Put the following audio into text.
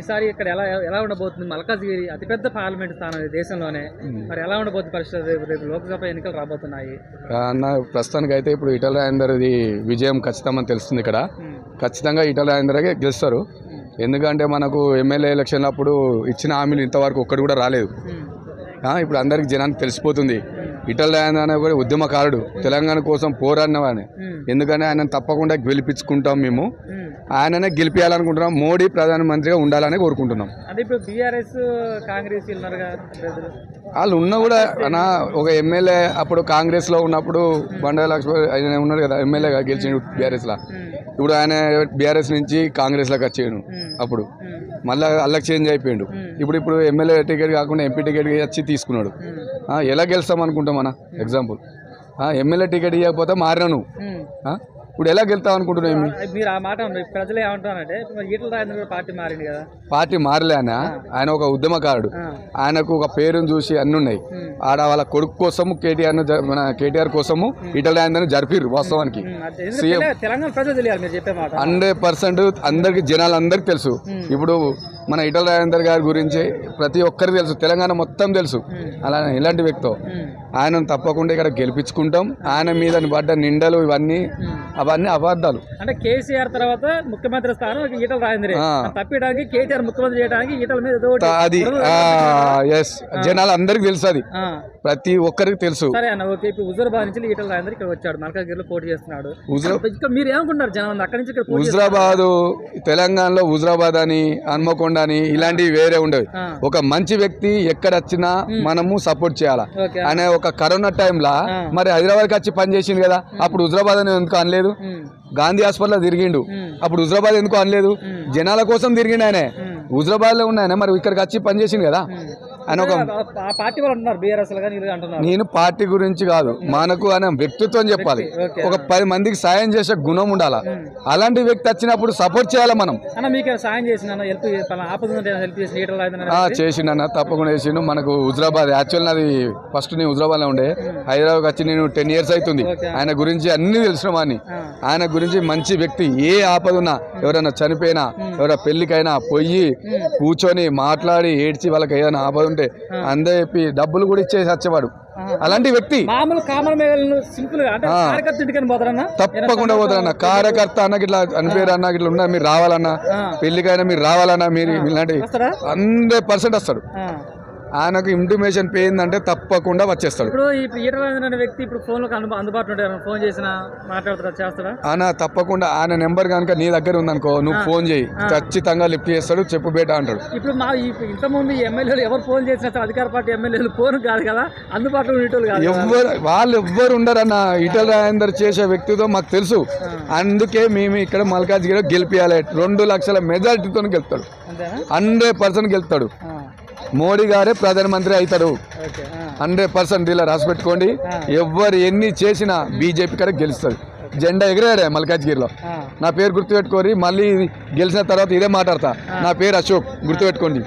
ఈసారి ఇక్కడ ఎలా ఎలా ఉండబోతుంది? మల్కాజ్గిరి అతిపెద్ద పార్లమెంట్ స్థానం ఇది దేశంలోనే. మరి ఎలా ఉండబోతుంది పరిస్థితి? రేపు లోక్సభ ఎన్నికలు రాబోతున్నాయి. అన్న ప్రస్తుతానికి అయితే ఇప్పుడు ఈటల రాజేందర్ది విజయం ఖచ్చితమని తెలుస్తుంది ఇక్కడ. ఖచ్చితంగా ఈటల రాజేందర్గే గెలుస్తారు. ఎందుకంటే మనకు ఎమ్మెల్యే ఎలక్షన్ అప్పుడు ఇచ్చిన హామీలు ఇంతవరకు ఒక్కటి కూడా రాలేదు. ఇప్పుడు అందరికి జనానికి తెలిసిపోతుంది. రాజేందర్ అనే కూడా ఉద్యమకారుడు. తెలంగాణ కోసం పోరాడినవాని ఎందుకని ఆయన తప్పకుండా గెలిపించుకుంటాం మేము. ఆయననే గెలిపించాలనుకుంటున్నాం మోడీ ప్రధానమంత్రిగా ఉండాలని కోరుకుంటున్నాం. వాళ్ళు ఉన్నా కూడా అన్న ఒక ఎమ్మెల్యే అప్పుడు కాంగ్రెస్లో ఉన్నప్పుడు బండా లక్ష్మణ్ ఆయన ఉన్నారు కదా ఎమ్మెల్యేగా గెలిచిండు బీఆర్ఎస్లో. ఇప్పుడు ఆయన బీఆర్ఎస్ నుంచి కాంగ్రెస్లోకి వచ్చాడు అప్పుడు. మళ్ళీ అల్లకి చేంజ్ అయిపోయిండు. ఇప్పుడు ఇప్పుడు ఎమ్మెల్యే టికెట్ కాకుండా ఎంపీ టికెట్ వచ్చి తీసుకున్నాడు. ఎలా గెలుస్తాం అనుకుంటాం అన్న? ఎగ్జాంపుల్ ఎమ్మెల్యే టికెట్ ఇవ్వకపోతే మారినా నువ్వు? ఇప్పుడు ఎలా గెలుతావు అనుకుంటున్నావు ఏమి? మీరు ఆ మాట. ప్రజలు ఏమంటున్నారంటే మరి ఈటల రాజేంద్ర పార్టీ మారింది కదా. పార్టీ మారలే ఆయన ఆయన ఒక ఉద్యమకారుడు. ఆయనకు ఒక పేరును చూసి అన్ని ఉన్నాయి. ఆడ వాళ్ళ కొడుకు కోసము కేటీఆర్ మన కేటీఆర్ కోసము ఈటల రాజేందర్ని జరిపిర్రు వాస్తవానికి. తెలంగాణ- తెలంగాణ ప్రజలు తెలియాలి మీరు చెప్పే మాట. హండ్రెడ్ పర్సెంట్ అందరికి జనాలందరికీ తెలుసు. ఇప్పుడు మన ఈటల రాజేందర్ గారి గురించి ప్రతి ఒక్కరికి తెలుసు. తెలంగాణ మొత్తం తెలుసు. అలా ఇలాంటి వ్యక్తి ఉమ్, ఆయనను తప్పకుండా ఇక్కడ గెలిపించుకుంటాం. ఆయన మీద పడ్డ నిందలు ఇవన్నీ అవన్నీ అబద్ధాలు. అంటే కేసీఆర్ తర్వాత ముఖ్యమంత్రి స్థానం ఈటల రాజేంద్రే. ఆ. తప్పియడానికి కేటీఆర్ ముఖ్యమంత్రి చేయడానికి ఈటల మీద అది ఎస్ జనాలు అందరికి తెలుసు అది. ప్రతి ఒక్కరికి తెలుసు. సరే అన్న ఓకే. ఇప్పుడు హుజూరాబాద్ నుంచి ఈటల రాజేంద్ర ఇక్కడ వచ్చాడు. మల్కాజ్గిరిలో పోటీ చేస్తున్నాడు. మీరు ఏమనుకుంటున్నారు జనం అక్కడి నుంచి ఇక్కడ హుజరాబాదు తెలంగాణలో హుజరాబాద్ అని హన్మకొండ అని ఇలాంటివి వేరే ఉండేవి. ఒక మంచి వ్యక్తి ఎక్కడ వచ్చినా మనము సపోర్ట్ చేయాలా? అనే ఒక కరోనా టైంలో మరి హైదరాబాద్కి వచ్చి పని చేసింది కదా అప్పుడు హుజరాబాద్ అని ఎందుకు అనలేదు? గాంధీ హాస్పిటల్లో తిరిగిండు. అప్పుడు హుజరాబాద్ ఎందుకు అనలేదు? జనాల కోసం తిరిగిండు ఆయన. హుజరాబాద్లో ఉన్నాయన మరి ఇక్కడికి వచ్చి పని చేసిండు కదా. ఆయన ఒక పార్టీ వాళ్ళు నేను పార్టీ గురించి కాదు మనకు ఆయన వ్యక్తిత్వం చెప్పాలి. ఓకే ఒక పది మందికి సాయం చేసే గుణం ఉండాలా? అలాంటి వ్యక్తి వచ్చినప్పుడు సపోర్ట్ చేయాలి మనం? చేసిండన్న తప్పకుండా చేసిండు. మనకు హుజరాబాద్ యాక్చువల్ నాది ఫస్ట్ నేను హుజరాబాద్లో ఉండే హైదరాబాద్ వచ్చి నేను టెన్ ఇయర్స్ అవుతుంది. ఆయన గురించి అన్ని తెలిసిన వాడిని ఆ, ఆయన గురించి మంచి వ్యక్తి ఏ ఆపద ఉన్నా ఎవరైనా చనిపోయినా ఎవరైనా పెళ్ళికైనా పోయి కూర్చొని మాట్లాడి ఏడ్చి వాళ్ళకి ఏదైనా ఆపద ఉంటే అందరూ చెప్పి డబ్బులు కూడా ఇచ్చేసి వచ్చేవాడు. అలాంటి వ్యక్తి. అంటే తప్పకుండా పోతారన్న. కార్యకర్త అన్నకి ఇట్లా అనిపేరు అన్న ఇట్లా ఉన్నా మీరు రావాలన్నా. పెళ్ళికైనా మీరు రావాలన్నా మీరు ఇలాంటి హండ్రెడ్ పర్సెంట్ వస్తాడు. ఆయనకు ఇంటిమేషన్ పోయిందంటే తప్పకుండా వచ్చేస్తాడు. ఇప్పుడు ఈటల వ్యక్తి ఇప్పుడు ఫోన్లో అందుబాటులో ఉంటాడు ఫోన్ చేసినా మాట్లాడుతారా చేస్తాడా? ఆయన తప్పకుండా. ఆయన నెంబర్ కనుక నీ దగ్గర ఉందనుకో నువ్వు ఫోన్ చేయి. ఖచ్చితంగా లిఫ్ట్ చేస్తాడు చెప్పు బేట అంటాడు. ఇప్పుడు మా ఇంతకుముందు ఎమ్మెల్యేలు ఎవరు ఫోన్ చేసినా అధికార పార్టీ ఎమ్మెల్యేలు ఫోన్ కాదు కదా? అందుబాటులో ఉండేటోళ్ళు కాదు కదా. ఎవ్వరు వాళ్ళు ఎవ్వరు ఉండరన్న ఈటల రాజేందర్ చేసే వ్యక్తితో మాకు తెలుసు. అందుకే మేము ఇక్కడ మల్కాజ్గిరి గెలిపియాలి. రెండు లక్షల మెజారిటీతో గెలుస్తాడు అంతేనా? హండ్రెడ్ పర్సెంట్ గెలుస్తాడు ఆ, మోడీ గారే ప్రధానమంత్రి ఆ, హండ్రెడ్ పర్సెంట్ ఇలా రాసి పెట్టుకోండి ఎవ్వరు ఎన్ని చేసినా బీజేపీ కడ గెలుస్తుంది జెండా ఎగిరాడే మల్కాజ్గిరిలో. నా పేరు గుర్తుపెట్టుకోరి మళ్ళీ గెలిచిన తర్వాత ఇదే మాట్లాడతా. నా పేరు అశోక్ గుర్తుపెట్టుకోండి.